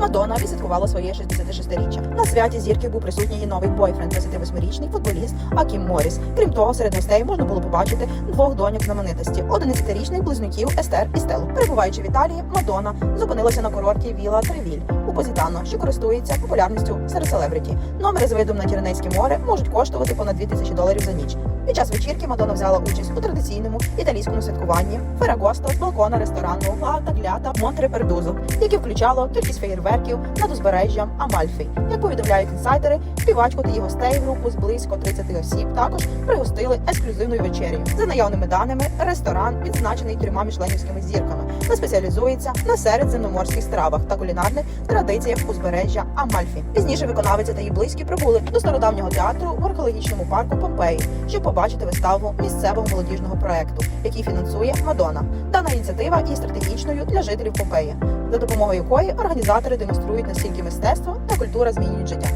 Мадонна відсвяткувала своє 66-річчя. На святі зірки був присутній її новий бойфренд, 28-річний футболіст Акім Моріс. Крім того, серед гостей можна було побачити двох доньок знаменитості: 11-річних близнюків Естер і Стелу. Перебуваючи в Італії, Мадонна зупинилася на курорті Віла Тревіль у Позітано, що користується популярністю серед селебриті. Номери з видом на Тірнейське море можуть коштувати понад 2000 доларів за ніч. Під час вечірки Мадонна взяла участь у традиційному італійському святкуванні Ферагосто з балкона ресторану Ла Монтре Пердузо, яке включало кількість феєрверків над узбережжям Амальфі. Як повідомляють інсайдери, співачку та її гостей групу з близько 30 осіб також пригостили ексклюзивною вечерею. За наявними даними, ресторан відзначений трьома мішленівськими зірками та спеціалізується на середземноморських стравах та кулінарних традиціях узбережжя Амальфі. Пізніше виконавиця та її близькі прибули до стародавнього театру в археологічному парку Помпеї, щоб побачити виставу місцевого молодіжного проекту, який фінансує Мадонна. Дана ініціатива є стратегічною для жителів Помпеї, за допомогою якої організатори демонструють наскільки мистецтво та культура змінюють життя.